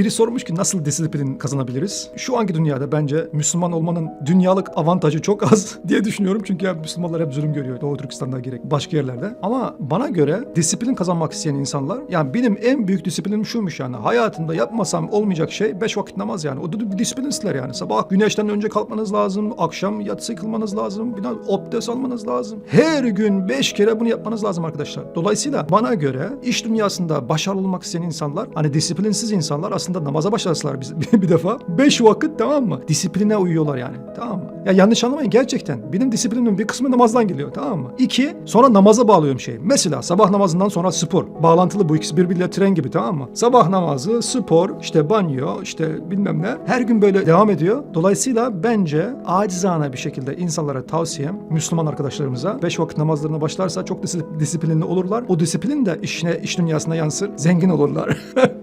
biri sormuş ki nasıl disiplin kazanabiliriz? Şu anki dünyada bence Müslüman olmanın dünyalık avantajı çok az diye düşünüyorum. Çünkü ya Müslümanlar hep zulüm görüyor. Doğu Türkistan'da gerek başka yerlerde. Ama bana göre disiplin kazanmak isteyen insanlar yani benim en büyük disiplinim şuymuş yani hayatımda yapmasam olmayacak şey beş vakit namaz yani. O bir disiplin ister yani. Sabah güneşten önce kalkmanız lazım. Akşam yatsı kılmanız lazım. Bir de abdest almanız lazım. Her gün beş kere bunu yapmanız lazım arkadaşlar. Dolayısıyla bana göre iş dünyasında başarılı olmak isteyen insanlar hani disiplinsiz insanlar aslında namaza başlasalar bir, bir defa. Beş vakit tamam mı? Disipline uyuyorlar yani. Tamam mı? Ya yanlış anlamayın gerçekten. Benim disiplinimin bir kısmı namazdan geliyor tamam mı? İki, sonra namaza bağlıyorum şey. Mesela sabah namazından sonra spor. Bağlantılı bu ikisi birbiriyle tren gibi tamam mı? Sabah namazı, spor, işte banyo, işte bilmem ne. Her gün böyle devam ediyor. Dolayısıyla bence acizane bir şekilde insanlara tavsiyem, Müslüman arkadaşlarımıza beş vakit namazlarına başlarsa çok disi- disiplinli olurlar. O disiplin de işine, iş dünyasına yansır. Zengin olurlar.